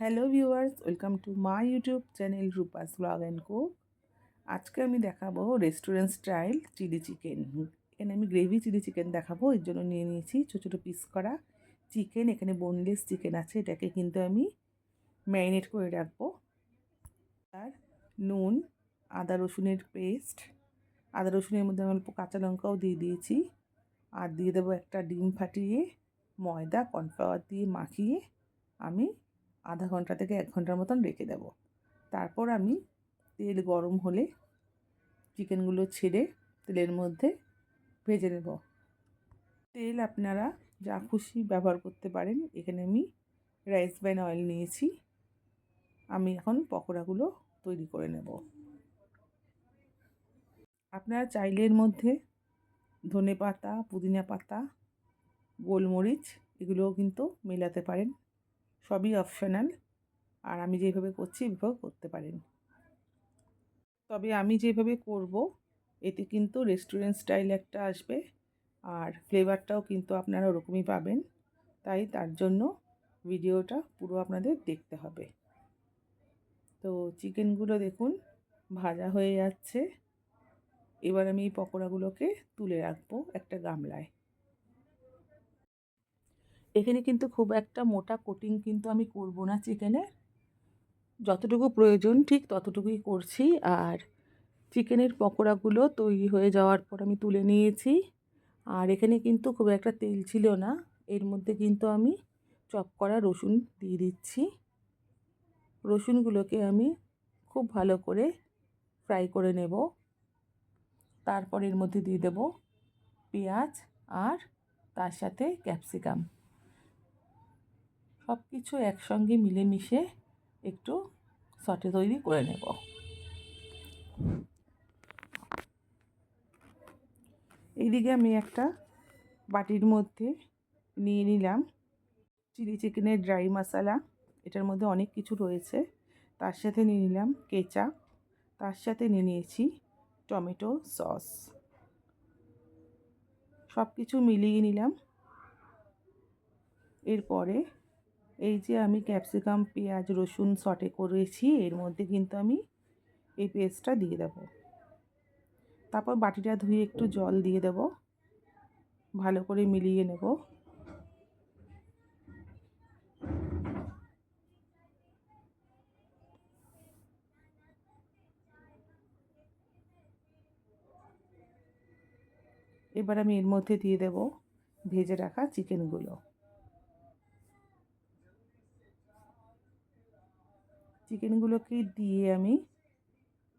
Hello viewers welcome to my YouTube channel Rupa's blog and cook আজকে আমি দেখাবো restaurant style chilli chicken এখানে আমি গ্রেভি চিলি চিকেন দেখাবো, এর জন্য নিয়ে নিয়েছি ছোটো ছোটো পিস করা চিকেন এখানে বোনলেস চিকেন আছে, এটাকে কিন্তু আমি ম্যারিনেট করে রাখব। আর নুন, আদা রসুনের পেস্ট আদা রসুনের মধ্যে আমি অল্প কাঁচা লঙ্কাও দিয়ে দিয়েছি। আর দিয়ে দেবো একটা ডিম ফাটিয়ে ময়দা কর্নফ্লাওয়ার দিয়ে মাখিয়ে আমি আধা ঘণ্টা থেকে এক ঘণ্টার মতন রেখে দেব। তারপর আমি তেল গরম হলে চিকেনগুলো ছেড়ে তেলের মধ্যে ভেজে নেব। তেল আপনারা যা খুশি ব্যবহার করতে পারেন। এখানে আমি রাইস ব্যান অয়েল নিয়েছি। আমি এখন পকোড়াগুলো তৈরি করে নেব। আপনারা চাইলে এর মধ্যে ধনে পাতা পুদিনা পাতা, গোলমরিচ এগুলোও কিন্তু মেলাতে পারেন। সবই অপশনাল আর আমি যেভাবে করছি এভাবেও করতে পারেন। তবে আমি যেভাবে করব, এতে কিন্তু রেস্টুরেন্ট স্টাইল একটা আসবে, আর ফ্লেভারটাও কিন্তু আপনারা ওরকমই পাবেন। তাই তার জন্য ভিডিওটা পুরো আপনাদের দেখতে হবে। তো চিকেনগুলো দেখুন, ভাজা হয়ে যাচ্ছে। এবার আমি এই পকোড়াগুলোকে তুলে রাখব একটা গামলায়। এখানে কিন্তু খুব একটা মোটা কোটিং কিন্তু আমি করব না চিকেনের যতটুকু প্রয়োজন ঠিক ততটুকুই করছি। আর চিকেনের পকোড়াগুলো তৈরি হয়ে যাওয়ার পর আমি তুলে নিয়েছি। আর এখানে কিন্তু খুব একটা তেল ছিল না। এর মধ্যে কিন্তু আমি চপ করা রসুন দিয়ে দিচ্ছি। রসুনগুলোকে আমি খুব ভালো করে ফ্রাই করে নেব। তারপর এর মধ্যে দিয়ে দেব পেঁয়াজ আর তার সাথে ক্যাপসিকাম সব কিছু একসঙ্গে মিলেমিশে একটু সটে তৈরি করে নেব। এইদিকে আমি একটা বাটির মধ্যে নিয়ে নিলাম চিলি চিকেনের ড্রাই মশলা। এটার মধ্যে অনেক কিছু রয়েছে। তার সাথে নিয়ে নিলাম কেচাপ। তার সাথে নিয়ে নিয়েছি টমেটো সস। সব কিছু মিলিয়ে নিলাম। এরপরে এই যে আমি ক্যাপসিকাম পেঁয়াজ, রসুন সটে করেছি, এর মধ্যে কিন্তু আমি এই পেস্টটা দিয়ে দেব। তারপর বাটিটা ধুয়ে একটু জল দিয়ে দেব, ভালো করে মিলিয়ে নেব। এবার আমি এর মধ্যে দিয়ে দেব ভেজে রাখা চিকেনগুলো চিকেনগুলোকে দিয়ে আমি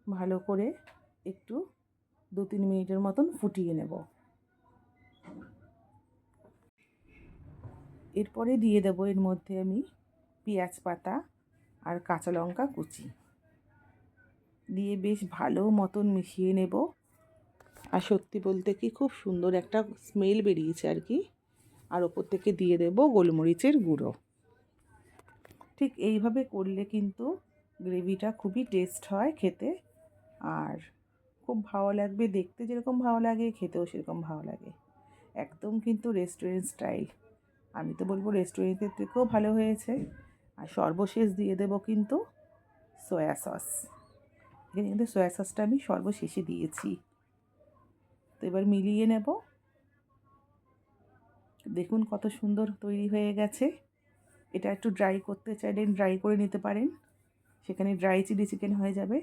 ভালো করে একটু দু তিন মিনিটের মতন ফুটিয়ে নেব। এরপরে দিয়ে দেবো এর মধ্যে আমি পেঁয়াজ পাতা আর কাঁচা লঙ্কা কুচি। দিয়ে বেশ ভালো মতন মিশিয়ে নেব। আর সত্যি বলতে কি খুব সুন্দর একটা স্মেল বেরিয়েছে আর কি। আর ওপর থেকে দিয়ে দেব গোলমরিচের গুঁড়ো। ঠিক এইভাবে করলে কিন্তু গ্রেভিটা খুবই টেস্ট হয় খেতে। আর খুব ভালো লাগবে দেখতে যেরকম ভালো লাগে, খেতেও সেরকম ভালো লাগে। একদম কিন্তু রেস্টুরেন্ট স্টাইল আমি তো বলব রেস্টুরেন্টের থেকেও ভালো হয়েছে। আর সর্বশেষ দিয়ে দেব কিন্তু সয়া সস এখানে কিন্তু সয়া সসটা আমি সর্বশেষে দিয়েছি। তো এবার মিলিয়ে নেব। দেখুন কত সুন্দর তৈরি হয়ে গেছে। এটা একটু ড্রাই করতে চাইলেন ড্রাই করে নিতে পারেন। সেখানে ড্রাই চিলি চিকেন হয়ে যাবে।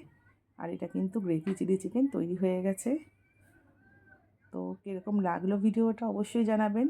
আর এটা কিন্তু গ্রেভি চিলি চিকেন তৈরি হয়ে গেছে। তো কীরকম লাগল ভিডিওটা অবশ্যই জানাবেন।